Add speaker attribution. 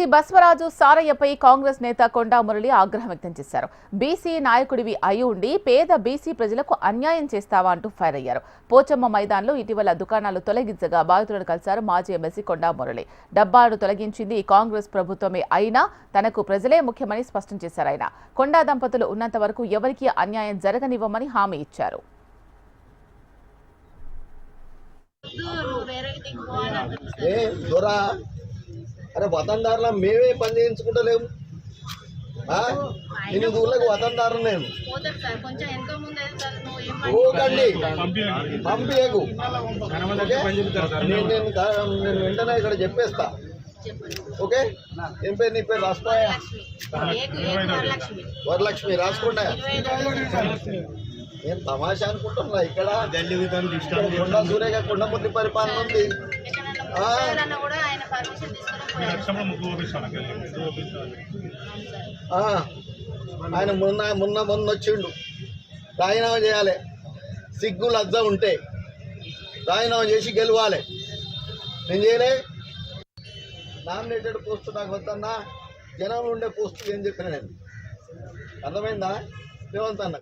Speaker 1: MLC Baswaraju సారయ్యపై Congress నేత కొండా మురళి ఆగ్రహం వ్యక్తం చేశారు. బీసీ నాయకుడివి అయి ఉండి పేద బీసీ ప్రజలకు అన్యాయం చేస్తావా అంటూ ఫైర్ అయ్యారు. పోచమ్మ మైదాన్లో ఇటీవల దుకాణాలు తొలగించగా బాధితులను కలిశారు మాజీ ఎమ్మెల్సీ కొండా మురళి. డబ్బాను తొలగించింది కాంగ్రెస్ ప్రభుత్వమే అయినా తనకు ప్రజలే ముఖ్యమని స్పష్టం చేశారు ఆయన. కొండా దంపతులు ఉన్నంత వరకు ఎవరికీ అన్యాయం జరగనివ్వమని హామీ ఇచ్చారు.
Speaker 2: ఏ దొరా అరే వతందారులా మేమే పని చేయించుకుంటలేము. ఆ? ఇన్ని ఊళ్ళకి వతందారు నేను. ఊకండి పంపియకు? నేను నేను కా- నేను వెంటనే ఇక్కడ చెప్పేస్తా. ఓకే? ఏం పేరు నీ పేరు? రాసుకో.
Speaker 3: లక్ష్మి ఏకు ఏకు వరలక్ష్మి.
Speaker 2: వరలక్ష్మి రాసుకుంటా. నేను తమాషా అనుకుంటున్నా ఇక్కడ. కొండ సూర్యగా కొండముద్ది పరిపాలన ఉంది.
Speaker 3: ఆయన పర్మిషన్ తీసుకుని పోయారు.
Speaker 2: ఆ, ఆయన మొన్న మొన్న మొన్న వచ్చిండు. రాజీనామా చేయాలి. సిగ్గు లజ్జ ఉంటే రాజీనామా చేసి గెలవాలి. నేను చేయలే. నామినేటెడ్ పోస్ట్ నాకు వద్దన్నా జనంలో ఉండే పోస్ట్ ఏం చెప్పిన నేను. అర్థమైందా? రేవంత్ అన్న.